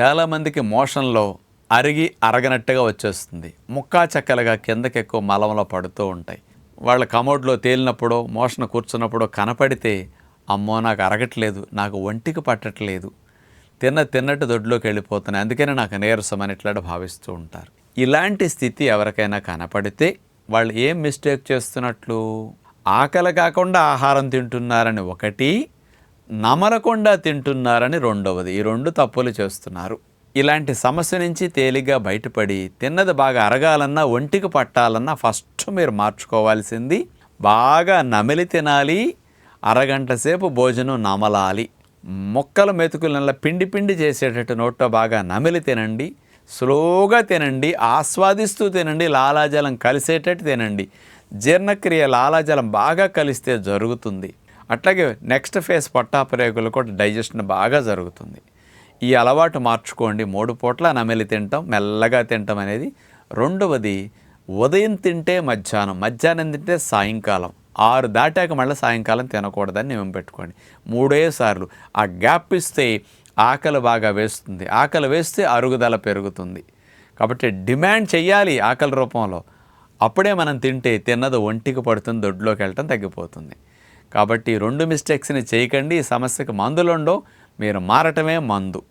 చాలామందికి మోషన్లో అరిగి అరగనట్టుగా వచ్చేస్తుంది. ముక్కా చెక్కలుగా కిందకి ఎక్కువ మలంలో పడుతూ ఉంటాయి. వాళ్ళ కమోడ్లో తేలినప్పుడో మోషన్ కూర్చున్నప్పుడు కనపడితే అమ్మో నాకు అరగట్లేదు నాకు ఒంటికి పట్టట్లేదు తిన్న తిన్నట్టు దొడ్లోకి వెళ్ళిపోతున్నాయి అందుకనే నాకు నీరసం అని ఇట్లా భావిస్తూ ఉంటారు. ఇలాంటి స్థితి ఎవరికైనా కనపడితే వాళ్ళు ఏం మిస్టేక్ చేస్తున్నట్లు? ఆకలి కాకుండా ఆహారం తింటున్నారని ఒకటి నమరకుండా తింటున్నారని రెండవది. ఈ రెండు తప్పులు చేస్తున్నారు. ఇలాంటి సమస్య నుంచి తేలిగ్గా బయటపడి తిన్నది బాగా అరగాలన్నా ఒంటికి పట్టాలన్నా ఫస్ట్ మీరు మార్చుకోవాల్సింది బాగా నమిలి తినాలి. అరగంట సేపు భోజనం నమలాలి. మొక్కలు మెతుకులు నెల పిండి పిండి చేసేటట్టు నోట్లో బాగా నమిలి తినండి. స్లోగా తినండి. ఆస్వాదిస్తూ తినండి. లాలాజలం కలిసేటట్టు తినండి. జీర్ణక్రియ లాలాజలం బాగా కలిస్తే జరుగుతుంది. అట్లాగే నెక్స్ట్ ఫేజ్ పట్టాపరేగులు కూడా డైజెషన్ బాగా జరుగుతుంది. ఈ అలవాటు మార్చుకోండి. మూడు పూట్ల నమిలి తింటాం మెల్లగా తింటాం అనేది. రెండవది ఉదయం తింటే మధ్యాహ్నం మధ్యాహ్నం తింటే సాయంకాలం. ఆరు దాటాక మళ్ళీ సాయంకాలం తినకూడదని నియమం పెట్టుకోండి. మూడే సార్లు. ఆ గ్యాప్ ఇస్తే ఆకలి బాగా వేస్తుంది. ఆకలి వేస్తే అరుగుదల పెరుగుతుంది. కాబట్టి డిమాండ్ చేయాలి ఆకలి రూపంలో. అప్పుడే మనం తింటే తిన్నది ఒంటికి పడుతుంది దొడ్లోకి వెళ్ళటం తగ్గిపోతుంది. కాబట్టి రెండు మిస్టేక్స్ని చేయకండి. ఈ సమస్యకు మందులుండో మీరు మారటమే మందు.